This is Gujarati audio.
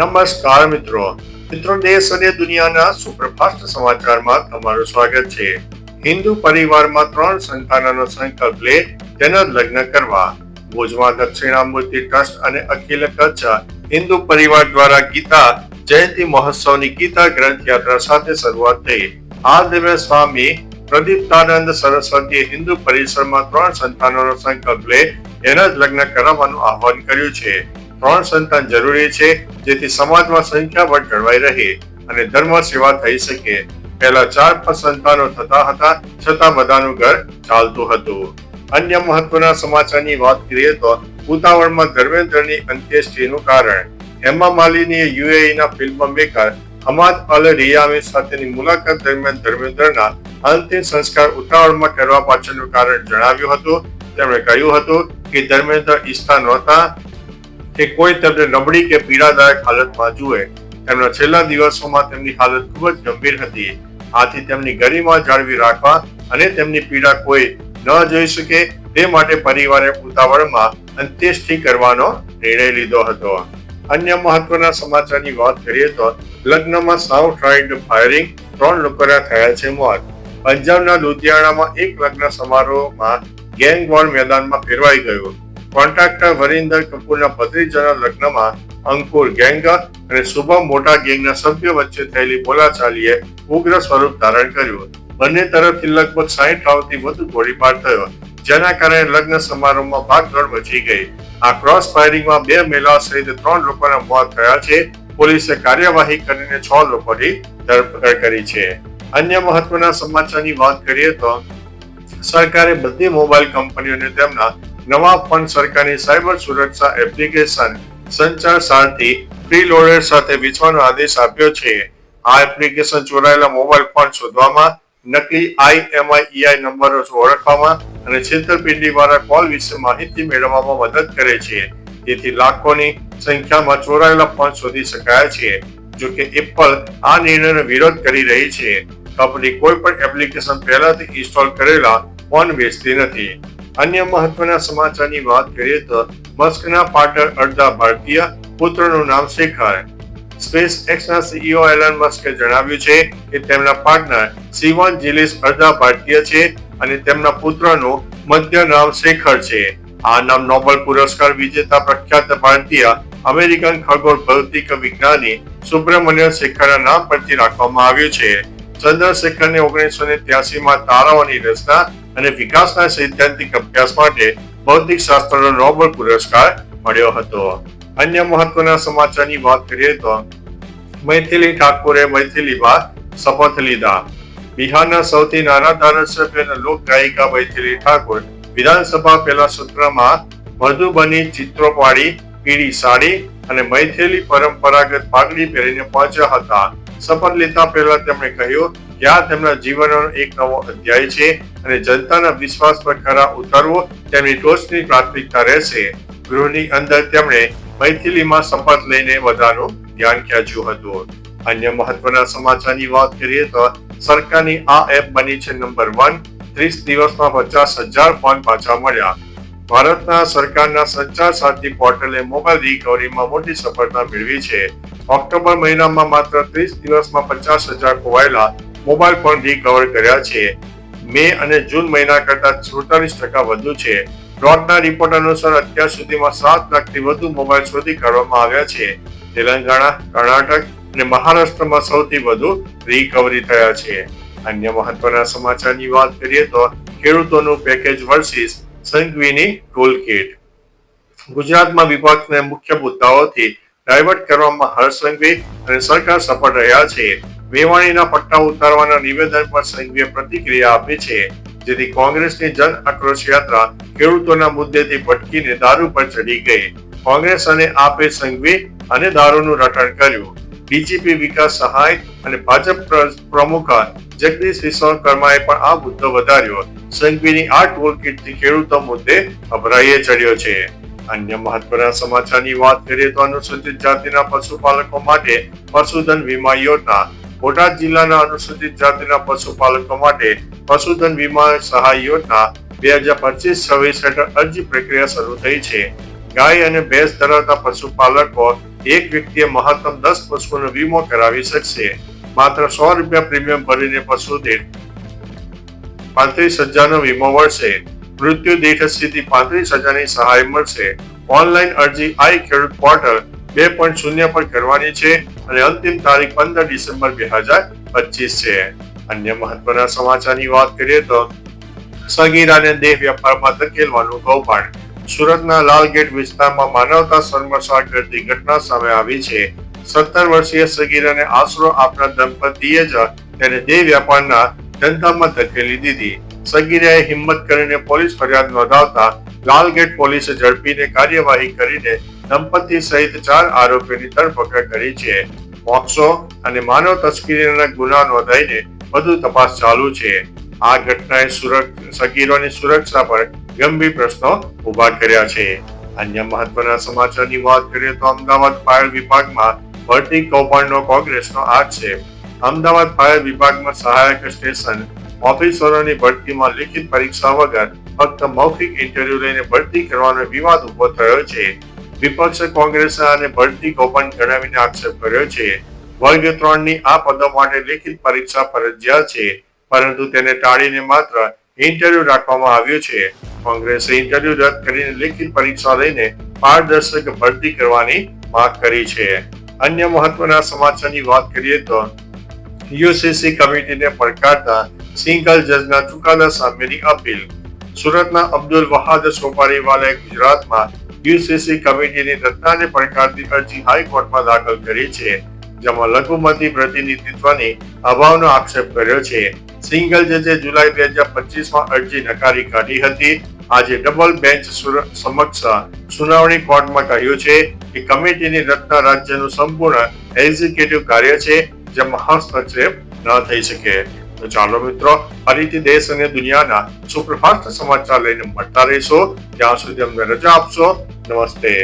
નમસ્કાર મિત્રો. મિત્રો, દેશ અને દુનિયાના સુપરફાસ્ટ સમાચારમાં તમારું સ્વાગત છે. હિન્દુ પરિવારમાં ત્રણ સંતાનોનો સંકલ્પ લે તેના લગ્ન કરવા. ભુજમાં દક્ષિણામૂર્તિ ટ્રસ્ટ અને અખિલ કચ્છ હિન્દુ પરિવાર દ્વારા ગીતા જયંતિ મહોત્સવની ગીતા ગ્રંથ યાત્રા સાથે શરૂઆત થઈ. આ દરમિયાન સ્વામી પ્રદીપ્તાનંદ સરસ્વતીએ હિન્દુ પરિસરમાં ત્રણ સંતાનોનો સંકલ્પ લે એના જ લગ્ન કરાવવાનું આહવાન કર્યું છે. ત્રણ સંતાન જરૂરી છે, જેથી સમાજમાં સંખ્યાબળ જળવાઈ રહે અને ધર્મ સેવા થઈ શકે. પહેલા ચાર પાંચ સંતાનો થતા હતા, છતાં બધાનું ઘર ચાલતું હતું. અન્ય મહત્વના સમાચારની વાત કરીએ તો, ઉતાવળમાં ધર્મેન્દ્રની અંત્યેષ્ટિનું કારણ. હેમા માલિનીએ યુએઈના film maker Hamad Al Riyami સાથેની મુલાકાત દરમિયાન ધર્મેન્દ્રના અંતિમ સંસ્કાર ઉતાવળમાં કરવા પાછળનું કારણ જણાવ્યું હતું. તેમણે કહ્યું હતું કે ધર્મેન્દ્ર ઈચ્છતા નહોતા કે કોઈ તેમને નબળી કે પીડાદાયક હાલતમાં જુએ, તેમના છેલ્લા દિવસોમાં તેમની હાલત ખૂબ જ ગંભીર હતી. આથી તેમની ગરિમા જાળવી રાખવા અને તેમની પીડા કોઈ ન જોઈ શકે, તે માટે પરિવારે ઉતાવળમાં અંત્યેષ્ટિ કરવાનો નિર્ણય લીધો હતો. અન્ય મહત્વના સમાચારની વાત કરીએ તો, લગ્નમાં સાવ ટ્રાઇડ ફાયરિંગ ત્રણ લોકોના થયા છે મોત. પંજાબના લુધિયાણામાં એક લગ્ન સમારોહમાં ગેંગ મેદાનમાં ફેરવાઈ ગયું. કોન્ટ્રાક્ટર વરિંદર કપૂરના ભત્રીજાના લગ્નમાં અંકુર ગેંગ અને શુભમ મોટા ગેંગના સભ્યો વચ્ચે થયેલી બોલાચાલીએ ઉગ્ર સ્વરૂપ ધારણ કર્યું બંને તરફથી લગભગ સાહીઠ રાઉન્ડથી વધુ ગોળીબાર થયો. જેના કારણે લગ્ન સમારોહમાં ભાગદોડ મચી ગઈ. આ ક્રોસ ફાયરિંગમાં બે મહિલાઓ સહિત ત્રણ લોકોના મોત થયા છે. પોલીસે કાર્યવાહી કરીને છ લોકોની ધરપકડ કરી છે. અન્ય મહત્વના સમાચારની વાત કરીએ તો સરકારે બધી મોબાઈલ કંપનીઓને તેમના નવા ફંડ સરકારની સાયબર સુરક્ષા એપ્લિકેશન સંચાર સારથી પ્રીલોડર સાથે વેચવાનો આદેશ આપ્યો છે. આ એપ્લિકેશન ચોરાયેલા મોબાઈલ ફોન શોધવામાં, નકલી આઈએમઆઈઈઆઈ નંબરો ઓળખવામાં અને છેતરપિંડી વાળા કોલ વિશે માહિતી મેળવવામાં મદદ કરે છે. તેથી લાખોની સંખ્યામાં ચોરાયેલા ફોન શોધી શકાય છે, જો કે એપલ આ નિર્ણયનો વિરોધ કરી રહી છે. કંપની કોઈ પણ એપ્લિકેશન પહેલાથી ઇન્સ્ટોલ કરેલા ફોન વેચતી નથી. અન્ય મહત્વના સમાચારની વાત કરીએ તો મસ્કના પાર્ટનર અડધા ભારતીય પુત્રનું નામ શેખર. સ્પેસ એક્સના સીઈઓ એલન મસ્કે જણાવ્યું છે કે તેમના પાર્ટનર સિવન જીલિસ અડધા ભારતીય છે અને તેમના પુત્રનું મધ્ય નામ શેખર છે. આ નામ નોબેલ પુરસ્કાર વિજેતા પ્રખ્યાત ભારતીય અમેરિકન ખગોળ ભૌતિક વિજ્ઞાની સુબ્રમણ્ય શેખરના નામ પરથી રાખવામાં આવ્યું છે. ચંદ્રશેખરને ઓગણીસો ને ત્યાસીમાં તારાઓની રચના અને વિકાસના સૈદ્ધાંતિક અભ્યાસ માટે ભૌતિક શાસ્ત્રનો નોબેલ પુરસ્કાર મળ્યો હતો. અન્ય મહત્વના સમાચારની વાત કરીએ તો, મૈથિલી ઠાકોરે મૈથિલીમાં શપથ લીધા. બિહારના સૌથી નાના ધારાસભ્ય અને લોક મૈથિલી ઠાકોર વિધાનસભા પહેલા સત્રમાં મધુબની ચિત્રો પાડી પીળી સાડી અને મૈથિલી પરંપરાગત પાઘડી પહેરીને પહોંચ્યા હતા. શપથ લેતા પહેલા તેમણે કહ્યું કે આ તેમના જીવનનો એક નવો અધ્યાય છે અને જનતાના વિશ્વાસ પર ખરા ઉતરવો તેમની ટોચની પ્રાથમિકતા રહેશે. ગૃહની અંદર તેમણે મૈથિલીમાં શપથ લઈને વધારો ધ્યાન ખેંચ્યું હતું. અન્ય મહત્વના સમાચારની વાત કરીએ તો સરકારની આ એપ બની છે નંબર વન, ત્રીસ દિવસમાં પચાસ હજાર ફોન પાછા મળ્યા. ભારતના સરકારના સંચાર સાથી પોર્ટલે મોબાઈલ રિકવરીમાં મોટી સફળતા મેળવી છે. ઓક્ટોબર મહિનામાં માત્ર ત્રીસ દિવસમાં પચાસ હજાર ખોવાયેલા મોબાઈલ ફોન રિકવર કર્યા છે. મે અને જૂન મહિના કરતા સુડતાલીસ ટકા વધુ છે. ડોટના રિપોર્ટ અનુસાર અત્યાર સુધીમાં સાત લાખથી વધુ મોબાઈલ શોધી કાઢવામાં આવ્યા છે. તેલંગાણા, કર્ણાટક અને મહારાષ્ટ્રમાં સૌથી વધુ રિકવરી થયા છે. અન્ય મહત્વના સમાચારની વાત કરીએ તો ખેડૂતોનું પેકેજ વર્સિસ સંઘવીની ટૂલ કિટ ગુજરાતમાં વિપક્ષને મુખ્ય મુદ્દાઓથી ડાયવર્ટ કરવામાં હર્ષ સંઘવી અને સરકાર સફળ રહ્યા છે. મેવાણીના પટ્ટા ઉતારવાના નિવેદન પર સંઘવીએ પ્રતિક્રિયા આપી છે. જેથી કોંગ્રેસની જન આક્રોશ યાત્રા ખેડૂતોના મુદ્દેથી ભટકીને દારૂ પર ચડી ગઈ. કોંગ્રેસ અને આપે સંઘવી અને દારૂનું રટણ કર્યું. ડીજીપી વિકાસ સહાય અને ભાજપ પ્રમુખ જગદીશ વિશ્વકર્માએ પણ આ મુદ્દો વધાર્યો. સંઘવીની આ ટોલ કિટથી ખેડૂતો મુદ્દે અભરાઈએ ચડ્યો છે. અન્ય મહત્વના સમાચારની વાત કરીએ તો અનુસૂચિત જાતિના પશુપાલકો માટે પશુધન વીમા યોજના. બોટાદ જિલ્લાના અનુસૂચિત જાતિના પશુપાલકો માટે પશુધન વીમા સહાય યોજના બે હજાર પચીસ છવ્વીસ હેઠળ અરજી પ્રક્રિયા શરૂ થઈ છે. ગાય અને ભેંસ ધરાવતા પશુપાલકો એક વ્યક્તિએ મહત્તમ દસ પશુઓનો વીમો કરાવી શકશે. માત્ર સો રૂપિયા પ્રીમિયમ ભરીને પશુ દીઠ પાંત્રીસ હજારનો વીમો મળશે. મૃત્યુ દીઠ સ્થિતિ પાંત્રીસ હજારની સહાય મળશે. ઓનલાઈન અરજી આઈ ખેડૂત પોર્ટલ બે પોઈન્ટ શૂન્ય પર કરવાની છે અને અંતિમ તારીખ પંદર ડિસેમ્બર બે હજાર પચીસ છે. અન્ય મહત્વના સમાચારની વાત કરીએ તો સગીરાને દેહ વ્યાપારમાં ધકેલવાનું કૌભાંડ. સુરતના લાલગેટ વિસ્તારમાં માનવતા શર્મસાર કરતી ઘટના સામે આવી છે. સત્તર વર્ષીય સગીરાને આશરો આપનાર દંપતીએ જ તેને દેહ વ્યાપારના ધંધામાં ધકેલી દીધી. સગીરાએ હિંમત કરીને પોલીસ ફરિયાદ નોંધાવતા લાલગેટ પોલીસે ઝડપીને કાર્યવાહી કરીને દંપતી સહિત ચાર આરોપીની ધરપકડ કરી છે. પોક્સો અને માનવ તસ્કરીના ગુના નોંધાઈને વધુ તપાસ ચાલુ છે. આ ઘટનાએ સગીરોની સુરક્ષા પર ગંભીર પ્રશ્નો ઊભા કર્યા છે. અન્ય મહત્વના સમાચારની વાત કરીએ તો અમદાવાદ ફાયર વિભાગમાં ભરતી કૌભાંડનો કોંગ્રેસનો આક્ષેપ. અમદાવાદ ફાયર વિભાગમાં સહાયક સ્ટેશન ઓફિસરોની ભરતીમાં લિખિત પરીક્ષા વગર ફક્ત મૌખિક ઇન્ટરવ્યુ લઈને ભરતી કરવાનો વિવાદ ઊભો થયો છે. વિપક્ષે કોંગ્રેસે આને ભરતી ગોપન ગણાવીને આક્ષેપ કર્યો છે. વર્ગ ત્રણની આ પદો માટે લેખિત પરીક્ષા ફરજિયાત છે, પરંતુ તેને ટાળીને માત્ર ઇન્ટરવ્યુ રાખવામાં આવ્યું છે. કોંગ્રેસે ઇન્ટરવ્યુ રદ કરીને લેખિત પરીક્ષા લઈને પારદર્શક ભરતી કરવાની માંગ કરી છે. અન્ય મહત્વના સમાચારની વાત કરીએ તો યુસીસી કમિટીને પડકારતા સિંગલ જજના ચુકાદા સામેની અપીલ. સુરતના અબ્દુલ વહાદ સોપારીવાલાએ ગુજરાતમાં યુસીસી કમિટીની રચનાને પડકારતી અરજી હાઈકોર્ટમાં દાખલ કરી છે, જેમાં લઘુમતી પ્રતિનિધિત્વની અભાવનો આક્ષેપ કર્યો છે. સિંગલ જજે જુલાઈ બે હજાર પચીસમાં અરજી નકારી કાઢી હતી. આજે ડબલ બેન્ચ સમક્ષ સુનાવણી કોર્ટમાં કહ્યું છે કે કમિટીની રચના રાજ્યનું સંપૂર્ણ એક્ઝિક્યુટિવ કાર્ય છે, જેમાં હસ્તક્ષેપ ન થઈ શકે. તો ચાલો મિત્રો ફરીથી દેશ અને દુનિયાના સુપ્રભાત સમાચાર લઈને મળતા રહીશો. ત્યાં સુધી અમને રજા આપશો. નમસ્તે.